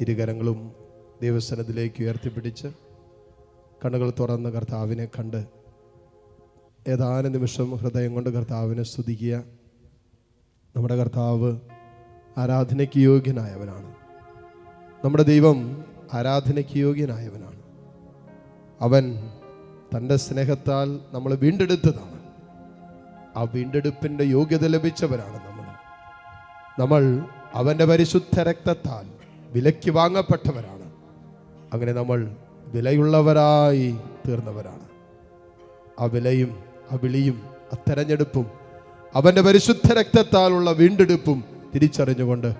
ഇരുകരങ്ങളും ദൈവസ്ഥലത്തിലേക്ക് ഉയർത്തിപ്പിടിച്ച് കണ്ണുകൾ തുറന്ന് കർത്താവിനെ കണ്ട് ഏതാനും നിമിഷം ഹൃദയം കൊണ്ട് കർത്താവിനെ സ്തുതിക്കുക. നമ്മുടെ കർത്താവ് ആരാധനയ്ക്ക് യോഗ്യനായവനാണ്. നമ്മുടെ ദൈവം ആരാധനയ്ക്ക് യോഗ്യനായവനാണ്. അവൻ തന്റെ സ്നേഹത്താൽ നമ്മൾ വീണ്ടെടുത്തതാണ്. ആ വീണ്ടെടുപ്പിന്റെ യോഗ്യത ലഭിച്ചവരാണ് നമ്മൾ. നമ്മൾ അവന്റെ പരിശുദ്ധ രക്തത്താൽ വിലയ്ക്ക് വാങ്ങപ്പെട്ടവരാണ്. അങ്ങനെ നമ്മൾ വിലയുള്ളവരായി തീർന്നവരാണ്. ആ വിലയും ആ വിളിയും ആ തെരഞ്ഞെടുപ്പും അവന്റെ പരിശുദ്ധ രക്തത്താലുള്ള വീണ്ടെടുപ്പും തിരിച്ചറിഞ്ഞുകൊണ്ട്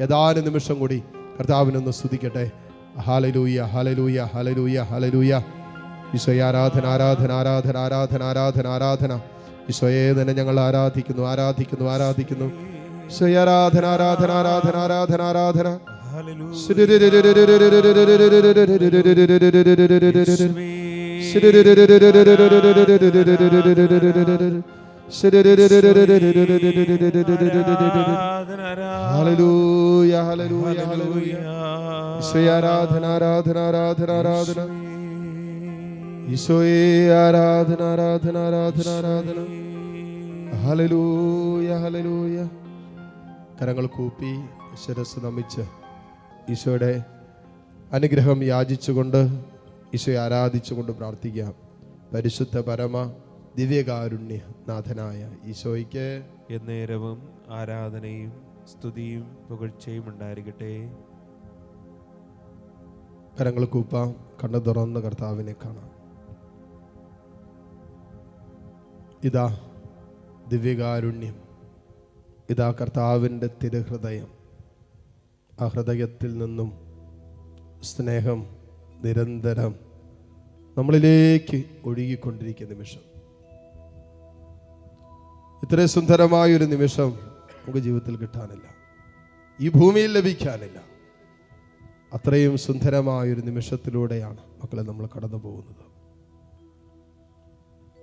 ഏതാനും നിമിഷം കൂടി കർത്താവിനൊന്ന് സ്തുതിക്കട്ടെ. ഹാലലൂയ ഹാലലൂയ ഹാലലൂയ ഹാലലൂയ ഈശോയെ ആരാധന ആരാധന ആരാധന ആരാധന ആരാധന ആരാധന. ഈശോയെ തന്നെ ഞങ്ങൾ ആരാധിക്കുന്നു ആരാധിക്കുന്നു ആരാധിക്കുന്നു. ഈശോയെ ആരാധന ആരാധന ആരാധന ആരാധന ആരാധന. കരങ്ങൾ കൂപ്പി ശിരസ് നമിച്ച്. ഈശോയുടെ അനുഗ്രഹം യാചിച്ചുകൊണ്ട് ഈശോയെ ആരാധിച്ചുകൊണ്ട് പ്രാർത്ഥിക്കാം പരിശുദ്ധ പരമ ദിവ്യകാരുണ്യ നാഥനായ ഈശോയ്ക്ക് എന്നേരവും ആരാധനയും സ്തുതിയും പുകഴ്ചയും ഉണ്ടായിരിക്കട്ടെ. കരങ്ങൾ കൂപ്പാം കണ്ണു തുറന്ന കർത്താവിനെ കാണാം. ഇതാ ദിവ്യകാരുണ്യം. ഇതാ കർത്താവിന്റെ തിരുഹൃദയം. ആ ഹൃദയത്തിൽ നിന്നും സ്നേഹം നിരന്തരം നമ്മളിലേക്ക് ഒഴുകിക്കൊണ്ടിരിക്കുന്ന നിമിഷം. ഇത്രയും സുന്ദരമായൊരു നിമിഷം നമുക്ക് ജീവിതത്തിൽ കിട്ടാനില്ല. ഈ ഭൂമിയിൽ ലഭിക്കാനില്ല. അത്രയും സുന്ദരമായൊരു നിമിഷത്തിലൂടെയാണ് മക്കളെ നമ്മൾ കടന്നു പോകുന്നത്.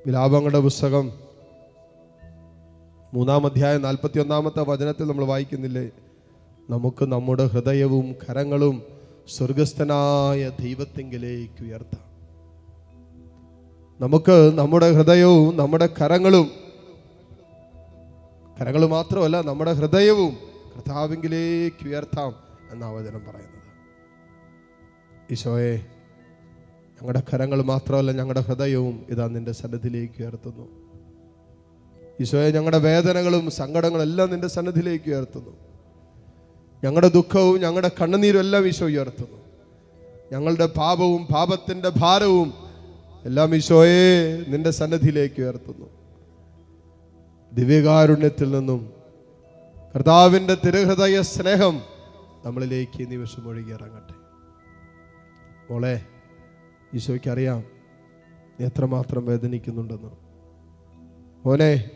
വിലാപങ്ങളുടെ പുസ്തകം മൂന്നാം അധ്യായം നാൽപ്പത്തി ഒന്നാമത്തെ വചനത്തിൽ നമ്മൾ വായിക്കുന്നില്ലേ? നമുക്ക് നമ്മുടെ ഹൃദയവും കരങ്ങളും സ്വർഗസ്ഥനായ ദൈവത്തെങ്കിലേക്ക് ഉയർത്താം. നമുക്ക് നമ്മുടെ ഹൃദയവും നമ്മുടെ കരങ്ങളും കരങ്ങൾ മാത്രമല്ല നമ്മുടെ ഹൃദയവും കർത്താവിങ്കിലേക്ക് ഉയർത്താം എന്ന വചനം പറയുന്നത്. ഈശോയെ ഞങ്ങളുടെ കരങ്ങൾ മാത്രമല്ല ഞങ്ങളുടെ ഹൃദയവും ഇതാ നിന്റെ സന്നദ്ധിയിലേക്ക് ഉയർത്തുന്നു. ഈശോയെ ഞങ്ങളുടെ വേദനകളും സങ്കടങ്ങളും എല്ലാം നിന്റെ സന്നദ്ധിയിലേക്ക് ഉയർത്തുന്നു. ഞങ്ങളുടെ ദുഃഖവും ഞങ്ങളുടെ കണ്ണുനീരും എല്ലാം ഈശോ ഉയർത്തുന്നു. ഞങ്ങളുടെ പാപവും പാപത്തിന്റെ ഭാരവും എല്ലാം ഈശോയെ നിന്റെ സന്നദ്ധിയിലേക്ക് ഉയർത്തുന്നു. ദിവ്യകാരുണ്യത്തിൽ നിന്നും കർത്താവിന്റെ തിരഹൃദയ സ്നേഹം നമ്മളിലേക്ക് ഈ നിമിഷം ഒഴുകി ഇറങ്ങട്ടെ മോളെ ഈശോയ്ക്ക് അറിയാം നീ എത്രമാത്രം വേദനിക്കുന്നുണ്ടെന്ന്. മോനെ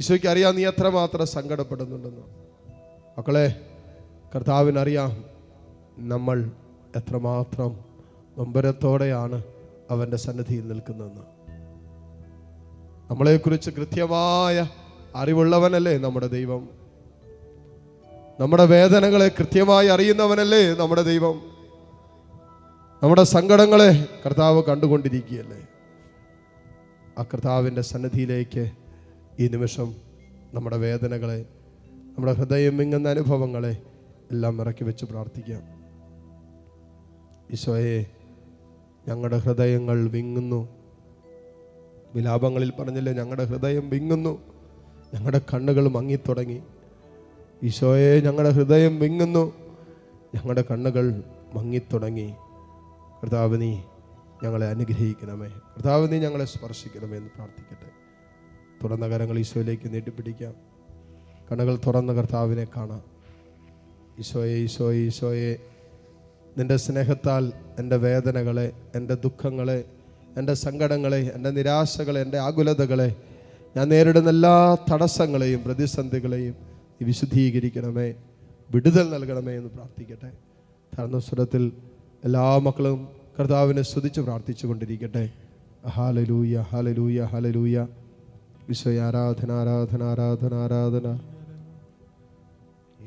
ഈശോയ്ക്ക് അറിയാം നീ എത്രമാത്രം സങ്കടപ്പെടുന്നുണ്ടെന്ന്. മക്കളെ കർത്താവിനറിയാം നമ്മൾ എത്രമാത്രം നൊമ്പരത്തോടെയാണ് അവന്റെ സന്നിധിയിൽ നിൽക്കുന്നതെന്ന്. നമ്മളെക്കുറിച്ച് കൃത്യമായ അറിവുള്ളവനല്ലേ നമ്മുടെ ദൈവം. നമ്മുടെ വേദനകളെ കൃത്യമായി അറിയുന്നവനല്ലേ നമ്മുടെ ദൈവം. നമ്മുടെ സങ്കടങ്ങളെ കർത്താവ് കണ്ടുകൊണ്ടിരിക്കുകയല്ലേ. ആ കർത്താവിന്റെ സന്നിധിയിലേക്ക് ഈ നിമിഷം നമ്മുടെ വേദനകളെ നമ്മുടെ ഹൃദയം വിങ്ങുന്ന അനുഭവങ്ങളെ എല്ലാം ഇറക്കി വെച്ച് പ്രാർത്ഥിക്കാം. ഈശോയെ ഞങ്ങളുടെ ഹൃദയങ്ങൾ വിങ്ങുന്നു. വിലാപങ്ങളിൽ പറഞ്ഞില്ലേ ഞങ്ങളുടെ ഹൃദയം വിങ്ങുന്നു. ഞങ്ങളുടെ കണ്ണുകൾ മങ്ങിത്തുടങ്ങി. ഈശോയെ ഞങ്ങളുടെ ഹൃദയം വിങ്ങുന്നു. ഞങ്ങളുടെ കണ്ണുകൾ മങ്ങിത്തുടങ്ങി. കർത്താവ് നീ ഞങ്ങളെ അനുഗ്രഹിക്കണമേ. കർത്താവ് നീ ഞങ്ങളെ സ്പർശിക്കണമേ എന്ന് പ്രാർത്ഥിക്കട്ടെ. തുറന്ന കരങ്ങൾ ഈശോയിലേക്ക് നീട്ടിപ്പിടിക്കാം. കണ്ണുകൾ തുറന്ന് കർത്താവിനെ കാണാം. ഈശോയെ ഈശോയെ ഈശോയെ. നിന്റെ സ്നേഹത്താൽ എന്റെ വേദനകളെ എന്റെ ദുഃഖങ്ങളെ എന്റെ സങ്കടങ്ങളെ എന്റെ നിരാശകളെ എന്റെ ആകുലതകളെ ഞാൻ നേരിടുന്ന എല്ലാ തടസ്സങ്ങളെയും പ്രതിസന്ധികളെയും വിശുദ്ധീകരിക്കണമേ. വിടുതൽ നൽകണമേ എന്ന് പ്രാർത്ഥിക്കട്ടെ. തറന്ന സ്വരത്തിൽ എല്ലാ മക്കളും കർത്താവിനെ സ്തുതിച്ച് പ്രാർത്ഥിച്ചു കൊണ്ടിരിക്കട്ടെ ഹാലലൂയ ഹാലലൂയ ഹാലലൂയ വിശ്വ ആരാധന ആരാധന ആരാധന ആരാധന.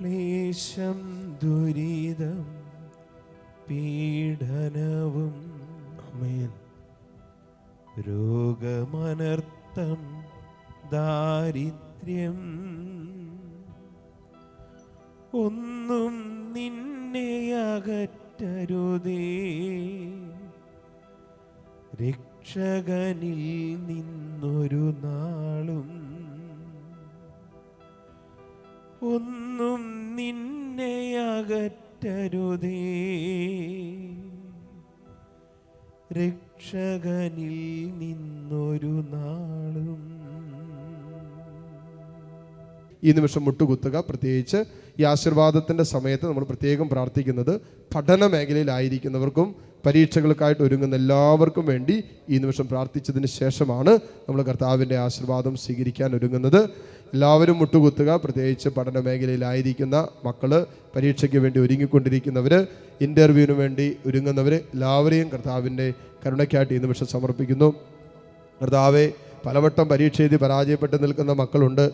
ക്ലേശം ദുരിതം പീഡനവും ആമേൻ. രോഗമനർത്ഥം ദാരിദ്ര്യം ഒന്നും നിന്നെ അകറ്റരുതേ. രക്ഷകനിൽ നിന്നൊരു നാളും ഒന്നും നിന്നെ അകറ്റരുതേ. രക്ഷകനിൽ നിന്നൊരു നാളും. ഈ നിമിഷം മുട്ടുകുത്തുക. പ്രത്യേകിച്ച് ഈ ആശീർവാദത്തിന്റെ സമയത്ത് നമ്മൾ പ്രത്യേകം പ്രാർത്ഥിക്കുന്നത് പഠന മേഖലയിലായിരിക്കുന്നവർക്കും പരീക്ഷകൾക്കായിട്ട് ഒരുങ്ങുന്ന എല്ലാവർക്കും വേണ്ടി ഈ നിമിഷം പ്രാർത്ഥിച്ചതിന് ശേഷമാണ് നമ്മൾ കർത്താവിന്റെ ആശീർവാദം സ്വീകരിക്കാൻ ഒരുങ്ങുന്നത്. എല്ലാവരും മുട്ടുകുത്തുക. പ്രത്യേകിച്ച് പഠന മേഖലയിലായിരിക്കുന്ന മക്കൾ പരീക്ഷയ്ക്ക് വേണ്ടി ഒരുങ്ങിക്കൊണ്ടിരിക്കുന്നവർ ഇന്റർവ്യൂവിന് വേണ്ടി ഒരുങ്ങുന്നവർ എല്ലാവരെയും കർത്താവിന്റെ കരുണയ്ക്കായിട്ട് ഈ നിമിഷം സമർപ്പിക്കുന്നു. കർത്താവെ പലവട്ടം പരീക്ഷ എഴുതി പരാജയപ്പെട്ട് നിൽക്കുന്ന മക്കളുണ്ട്.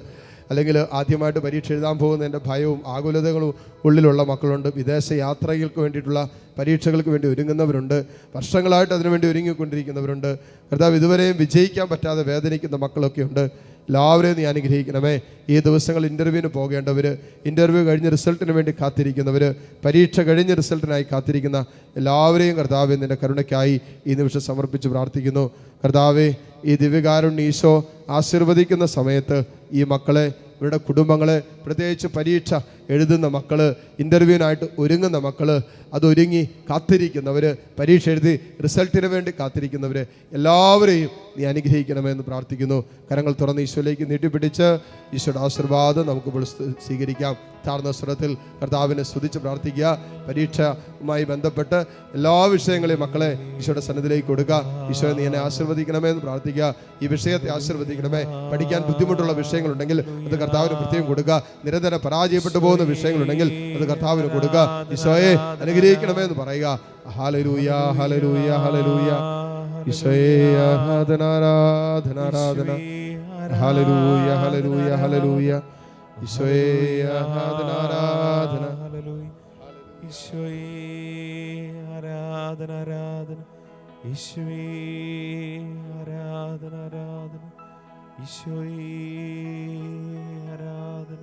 അല്ലെങ്കിൽ ആദ്യമായിട്ട് പരീക്ഷ എഴുതാൻ പോകുന്നതിന്റെ ഭയവും ആകുലതകളും ഉള്ളിലുള്ള മക്കളുണ്ട്. വിദേശ യാത്രകൾക്ക് വേണ്ടിയിട്ടുള്ള പരീക്ഷകൾക്ക് വേണ്ടി ഒരുങ്ങുന്നവരുണ്ട്. വർഷങ്ങളായിട്ട് അതിനുവേണ്ടി ഒരുങ്ങിക്കൊണ്ടിരിക്കുന്നവരുണ്ട്. കർത്താവ് ഇതുവരെയും വിജയിക്കാൻ പറ്റാതെ വേദനിക്കുന്ന മക്കളൊക്കെ ഉണ്ട് എല്ലാവരെയും നീ അനുഗ്രഹിക്കണമേ. ഈ ദിവസങ്ങൾ ഇന്റർവ്യൂവിന് പോകേണ്ടവർ ഇന്റർവ്യൂ കഴിഞ്ഞ റിസൾട്ടിന് വേണ്ടി കാത്തിരിക്കുന്നവർ പരീക്ഷ കഴിഞ്ഞ റിസൾട്ടിനായി കാത്തിരിക്കുന്ന എല്ലാവരെയും കർത്താവ് നിന്റെ കരുണയ്ക്കായി ഈ നിമിഷം സമർപ്പിച്ച് പ്രാർത്ഥിക്കുന്നു. കർത്താവെ ഈ ദിവ്യകാരുണ്യ ഈശോ ആശീർവദിക്കുന്ന സമയത്ത് ഈ മക്കളെ ഇവരുടെ കുടുംബങ്ങളെ പ്രത്യേകിച്ച് പരീക്ഷ എഴുതുന്ന മക്കൾ ഇന്റർവ്യൂവിനായിട്ട് ഒരുങ്ങുന്ന മക്കൾ അതൊരുങ്ങി കാത്തിരിക്കുന്നവർ പരീക്ഷ എഴുതി റിസൾട്ടിന് വേണ്ടി കാത്തിരിക്കുന്നവർ എല്ലാവരെയും നീ അനുഗ്രഹിക്കണമെന്ന് പ്രാർത്ഥിക്കുന്നു. കരങ്ങൾ തുറന്ന് ഈശോയിലേക്ക് നീട്ടിപ്പിടിച്ച് ഈശോയുടെ ആശീർവാദം നമുക്ക് സ്വീകരിക്കാം. താഴ്ന്ന സ്വരത്തിൽ കർത്താവിനെ സ്തുതിച്ച് പ്രാർത്ഥിക്കുക. പരീക്ഷയുമായി ബന്ധപ്പെട്ട് എല്ലാ വിഷയങ്ങളെയും മക്കളെ ഈശോയുടെ സന്നിധിയിലേക്ക് കൊടുക്കുക. ഈശോ നീ എന്നെ ആശീർവദിക്കണമേ എന്ന് പ്രാർത്ഥിക്കുക. ഈ വിഷയത്തെ ആശീർവദിക്കണമേ. പഠിക്കാൻ ബുദ്ധിമുട്ടുള്ള വിഷയങ്ങളുണ്ടെങ്കിൽ അത് കർത്താവിന് പ്രത്യേകം കൊടുക്കുക. നിരന്തരം പരാജയപ്പെട്ടു പോകുന്ന വിഷയങ്ങളുണ്ടെങ്കിൽ അത് കർത്താവിന് കൊടുക്കുക ഈശോയെ അനുഗ്രഹിക്കണമേ എന്ന് പറയുക. ഹലരൂയ ഹലരൂയ ഹലരൂയ ഈശോയെ ആരാധന ആരാധന ആരാധന ഹാലലൂയ ഹാലലൂയ ഹാലലൂയ ഈശോയെ ആരാധന ആരാധന. ഈശോയേ ആരാധന ആരാധന ഈശോയേ ആരാധന ആരാധന ഈശോയേ ആരാധന.